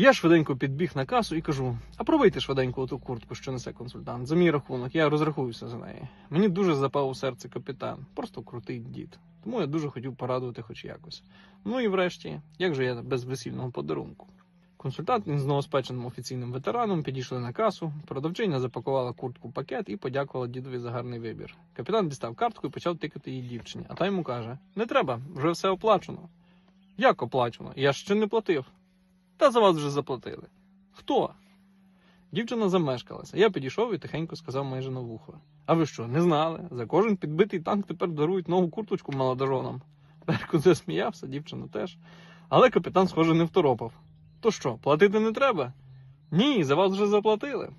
Я швиденько підбіг на касу і кажу: а пробийте швиденько ту куртку, що несе консультант. За мій рахунок, я розрахуюся за неї. Мені дуже запав у серце капітан, просто крутий дід. Тому я дуже хотів порадувати хоч якось. Ну і врешті, як же я без весільного подарунку? Консультант із новоспеченим офіційним ветераном підійшли на касу. Продавчиня запакувала куртку в пакет і подякувала дідові за гарний вибір. Капітан дістав картку і почав тикати її дівчині. А та йому каже: Не треба, вже все оплачено. Як оплачено? Я ще не платив. Та за вас вже заплатили. Хто? Дівчина замешкалася. Я підійшов і тихенько сказав майже на вухо. А ви що, не знали? За кожен підбитий танк тепер дарують нову курточку молодожонам. Беркут засміявся, дівчина теж. Але капітан, схоже, не второпав. То що, платити не треба? Ні, за вас вже заплатили.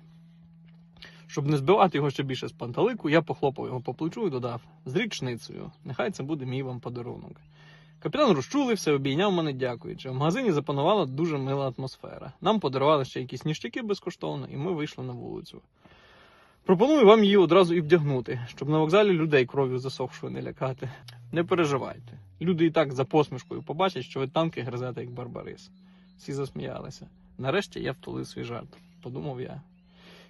Щоб не збивати його ще більше з панталику, я похлопав його по плечу і додав з річницею. Нехай це буде мій вам подарунок. Капітан розчулився, обійняв мене дякуючи. В магазині запанувала дуже мила атмосфера. Нам подарували ще якісь ніштяки безкоштовно, і ми вийшли на вулицю. Пропоную вам її одразу і вдягнути, щоб на вокзалі людей кров'ю засохшою не лякати. Не переживайте. Люди і так за посмішкою побачать, що ви танки гризете як барбарис. Всі засміялися. Нарешті я втулив свій жарт, подумав я.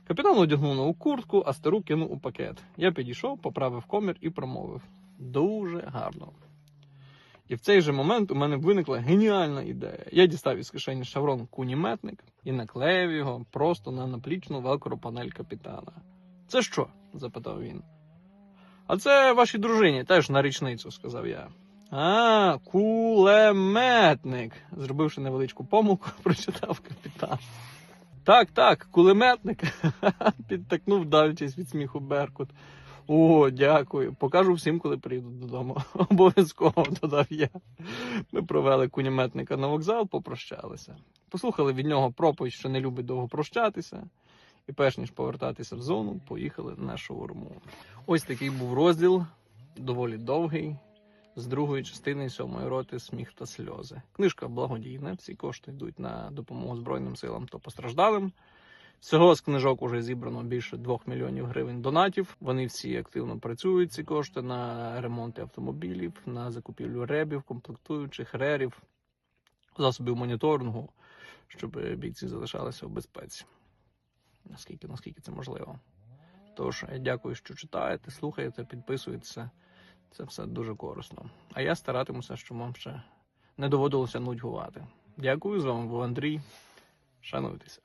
Капітан одягнув нову куртку, а стару кинув у пакет. Я підійшов, поправив комір і промовив: Дуже гарно. І в цей же момент у мене виникла геніальна ідея. Я дістав із кишені шаврон куніметник і наклеїв його просто на наплічну велкро-панель капітана. Це що? запитав він. А це вашій дружині, теж на річницю, сказав я. А, кулеметник. Зробивши невеличку помилку, прочитав капітан. Так, так, кулеметник. Підтакнув, давлячись від сміху Беркут. О, дякую. Покажу всім, коли прийду додому. Обов'язково додав я. Ми провели кунеметника на вокзал, попрощалися. Послухали від нього проповідь, що не любить довго прощатися. І перш ніж повертатися в зону, поїхали на шаурму. Ось такий був розділ, доволі довгий, з другої частини сьомої роти Сміх та сльози. Книжка благодійна, всі кошти йдуть на допомогу Збройним силам та постраждалим. Всього з книжок уже зібрано більше 2 мільйонів гривень донатів. Вони всі активно працюють ці кошти на ремонти автомобілів, на закупівлю ребів, комплектуючих, рерів, засобів моніторингу, щоб бійці залишалися в безпеці. Наскільки, наскільки це можливо. Тож, дякую, що читаєте, слухаєте, підписуєтеся. Це все дуже корисно. А я старатимуся, щоб вам ще не доводилося нудьгувати. Дякую, з вами був Андрій. Шануйтеся.